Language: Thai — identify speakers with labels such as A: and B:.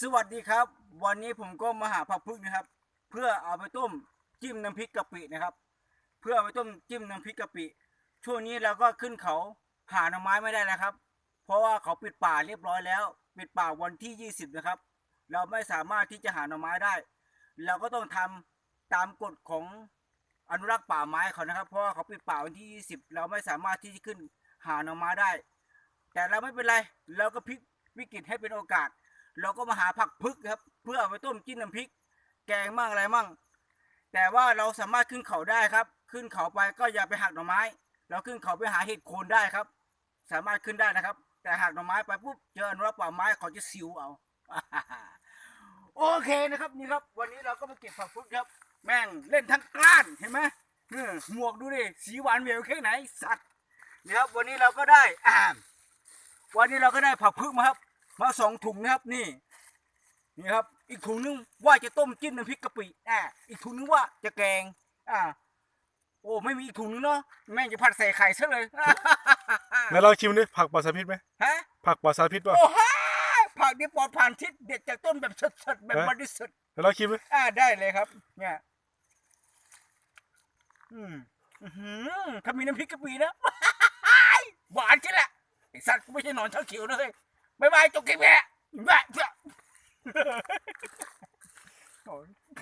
A: สวัสดีครับ วันนี้ผมก็มาหาผักพึ่งนะครับ เพื่อเอาไปต้มจิ้มน้ำพริกกะปินะครับ เพื่อเอาไปต้มจิ้มน้ำพริกกะปิช่วงนี้เราก็ขึ้นเขาหาหน่อไม้ไม่ได้แล้วครับ เพราะว่าเขาปิดป่าเรียบร้อยแล้ว ปิดป่าวันที่ 20 นะครับ เราไม่สามารถที่จะหาหน่อไม้ได้ เราก็ต้องทำตามกฎของอนุรักษ์ป่าไม้เขานะครับ เพราะว่าเขาปิดป่าวันที่ 20 เราไม่สามารถที่จะขึ้นหาหน่อไม้ได้ แต่เราไม่เป็นไรเราก็พลิกวิกฤตให้เป็นโอกาส เราก็มาหาผักพึกครับ เพื่ออไปต้มจิ้มน้ำพริก แกงมั่งอะไรมั่ง แต่ว่าเราสามารถขึ้นเขาได้ครับ ขึ้นเขาไปก็อย่าไปหักหน่อไม้ เราขึ้นเขาไปหาเห็ดโคนได้ครับ สามารถขึ้นได้นะครับ แต่หักหน่อไม้ไปปุ๊บเจออนุรักษ์ป่าไม้เขาจะสิวเอาโอเคนะครับนี่ครับ วันนี้เราก็มาเก็บผักพุดครับ แม่งเล่นทั้งกล้านเห็นไหมเออหมวกดูดิสีหวานเหวแค่ไหนสัตว์นี่ครับวันนี้เราก็ได้อ่าวันนี้เราก็ได้ผักพึกมาครับ มาสองถุงนะครับนี่นี่ครับ อีกถุงนึงว่าจะต้มจิ้มน้ำพริกกะปิอ่าอีกถุงนึงว่าจะแกง อ่า โอ้ไม่มีอีกถุงนึงเนาะแม่งจะผัดใส่ไข่ซะเลย
B: ไหนลองชิมดิผักปลอดสารพิษไหม
A: ฮะ
B: ผักปลอดสารพิษป่ะ
A: โอ้โหผักนี่ปลอดผ่านทิศเด็ดจากต้นแบบสดๆแบบ
B: ฮะ
A: บริสุทธิ์
B: ไหนลองชิมดิ
A: อ่าได้เลยครับ เนี่ยอืมอื้อหือถ้ามีน้ำพริกกะปินะหวานใช่แหละไอสัตว์กูไม่ใช่หนอนเช้าเขียวนะเฮ้ย บายบายจบคลิปแม่แม่โอ้ย